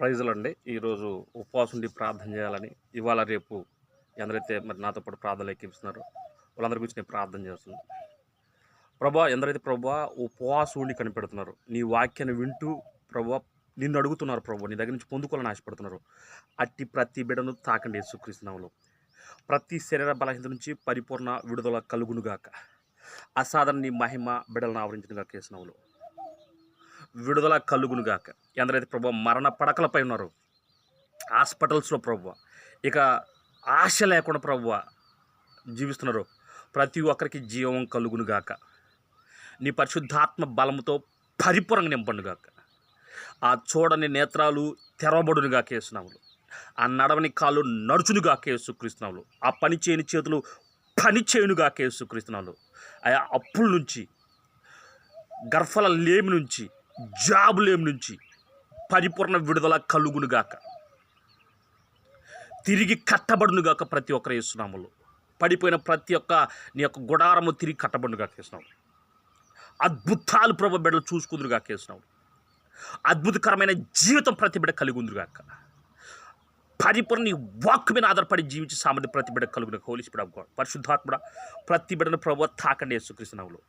ప్రైజులు అండి ఈరోజు ఉపవాసం ఉండి ప్రార్థన చేయాలని ఇవాళ రేపు ఎందరైతే మరి నాతో పాటు ప్రార్థనలు ఎక్కిస్తున్నారో వాళ్ళందరి గురించి నేను ప్రార్థన చేస్తున్నాను. ప్రభా ఎందరైతే ప్రభా ఉపవాసం ఉండి కనిపెడుతున్నారు నీ వాక్యాన్ని వింటూ ప్రభా నిన్ను అడుగుతున్నారు ప్రభు నీ దగ్గర నుంచి పొందుకోవాలని ఆశపడుతున్నారు. అట్టి ప్రతి బిడను తాకండి యేసుక్రీస్తునామలో. ప్రతి శరీర బలహీనత నుంచి పరిపూర్ణ విడుదల కలుగునుగాక. అసాధారణ నీ మహిమ బిడలను ఆవరించినగా కేసునవులు విడుదల కలుగునుగాక. ఎందరైతే ప్రభు మరణ పడకలపై ఉన్నారు హాస్పిటల్స్లో ప్రభు ఇక ఆశ లేకుండా ప్రభు జీవిస్తున్నారు. ప్రతి ఒక్కరికి జీవం కలుగునుగాక. నీ పరిశుద్ధాత్మ బలంతో పరిపూర్ణంగా నింపండుగాక ఆ చూడని నేత్రాలు తెరవబడునుగా కేసునాములు ఆ నడవని కాళ్ళు నడుచునుగా కేసుక్రీస్తునాములు ఆ పని చేయని చేతులు పని చేయునుగా కేసుక్రీస్తునాములు ఆయా అప్పుల నుంచి గర్భల లేమి నుంచి జాబులేం నుంచి పరిపూర్ణ విడుదల కలుగునుగాక తిరిగి కట్టబడునుగాక ప్రతి ఒక్కరు వేస్తున్నాములు పడిపోయిన ప్రతి ఒక్క నీ యొక్క గుడారము తిరిగి కట్టబడునుగా కేసినావు అద్భుతాలు ప్రభు బిడ్డలు చూసుకుందురుగా కేసినావు అద్భుతకరమైన జీవితం ప్రతి బిడ్డ కలిగి ఉందిగాక పరిపూర్ణ నీ వాక్ మీద ఆధారపడి జీవించి సామర్థ్యం ప్రతి బిడ్డ కలుగున హోలిసిపిడ పరిశుద్ధాత్ముడ ప్రతి బిడ్డను ప్రభు తాకండి యేసుకృష్ణవులు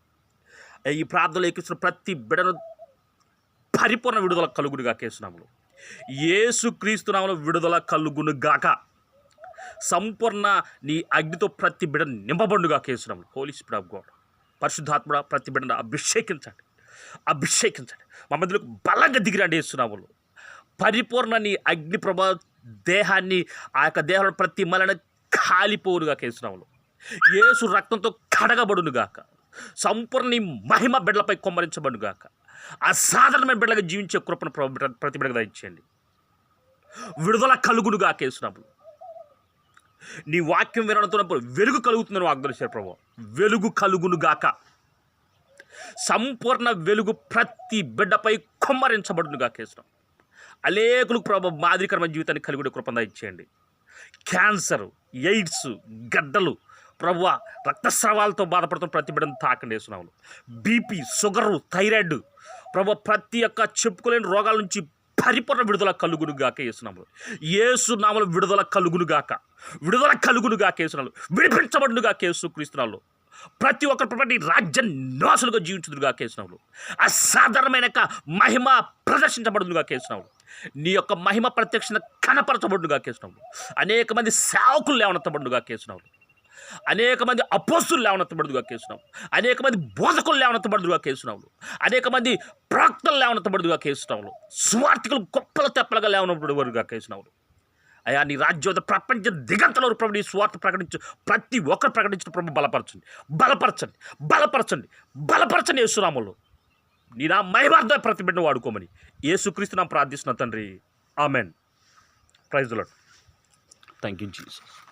ఈ ప్రార్థనలు ఎక్కిస్తున్న ప్రతి బిడ్డను పరిపూర్ణ విడుదల కలుగునుగా ఏసు యేసుక్రీస్తునాములు విడుదల కలుగునుగాక. సంపూర్ణ నీ అగ్నితో ప్రతి బిడ్డ నింపబండుగా కేసునాములు హోలీ స్పిడ్ ఆఫ్ గాడ్ పరిశుద్ధాత్ముడ ప్రతి బిడ్డను అభిషేకించండి. అభిషేకించండి. మా మధ్యలోకి బలంగా దిగిరండి వేస్తున్నాములు పరిపూర్ణ నీ అగ్ని ప్రభా దేహాన్ని ఆ యొక్క దేహంలో ప్రతి మలన కాలిపోవునుగా కేసునాములు ఏసు రక్తంతో కడగబడునుగాక. సంపూర్ణ నీ మహిమ బిడ్డలపై కొమ్మరించబడుగాక అసాధారణమైన బిడ్డగా జీవించే కృపను ప్రతి బిడ్డగా దయచేయండి విడుదల కలుగునుగా కేసునాములు నీ వాక్యం వినడుతున్నప్పుడు వెలుగు కలుగుతుందని వాగ్దానం ప్రభు వెలుగు కలుగునుగాక. సంపూర్ణ వెలుగు ప్రతి బిడ్డపై కుమ్మరించబడునుగా కేసునాం అనేకులకు ప్రభు మాదిరికరమైన జీవితాన్ని కలిగి కృపంగా ఇచ్చేయండి క్యాన్సర్ ఎయిడ్స్ గడ్డలు ప్రభు రక్తస్రావాలతో బాధపడుతున్న ప్రతి బిడ్డను తాకండి వేస్తున్నాము బీపీ షుగరు థైరాయిడ్ ప్రభు ప్రతి ఒక్క చెప్పుకోలేని రోగాల నుంచి పరిపూర్ణ విడుదల కలుగునుగాక వేస్తున్నాము ఏసు నామలు విడుదల కలుగునుగాక విడుదల కలుగునుగాక వేసునాలు విడిపించబడునుగా కేసు క్రీస్తునాలు ప్రతి ఒక్కరు ప్రతి రాజ్య నివాసులుగా జీవించుదురుగా కేసునావులు అసాధారణమైన మహిమ ప్రదర్శించబడుదుగా కేసునావులు నీ యొక్క మహిమ ప్రత్యక్షణ కనపరచబడుగా కేసునావులు అనేక మంది సేవకులు లేవనెత్తబడుగా కేసునావులు అనేక మంది అపోస్తులు లేవనెత్తబడుగా కేసునావు అనేక మంది బోధకులు లేవనెత్తబడుగా కేసునావులు అనేక మంది ప్రాక్తలు లేవనెత్తబడుగా కేసునావులు స్వార్థికులు గొప్పల తెప్పలుగా లేవనబడుగా కేసునావులు అయా నీ రాజ్యోద ప్రపంచ దిగంతలో ప్రభు నీ స్వార్థ ప్రకటించు. ప్రతి ఒక్కరు ప్రకటించిన ప్రభు బలపరచండి. బలపరచండి. బలపరచండి. బలపరచండి యేసునామలు. నీ నా మహిమార్థ ప్రతిబిడ్డ వాడుకోమని యేసుక్రీస్తు నా ప్రార్థిస్తున్న తండ్రి. Amen. Praise Lord thank you Jesus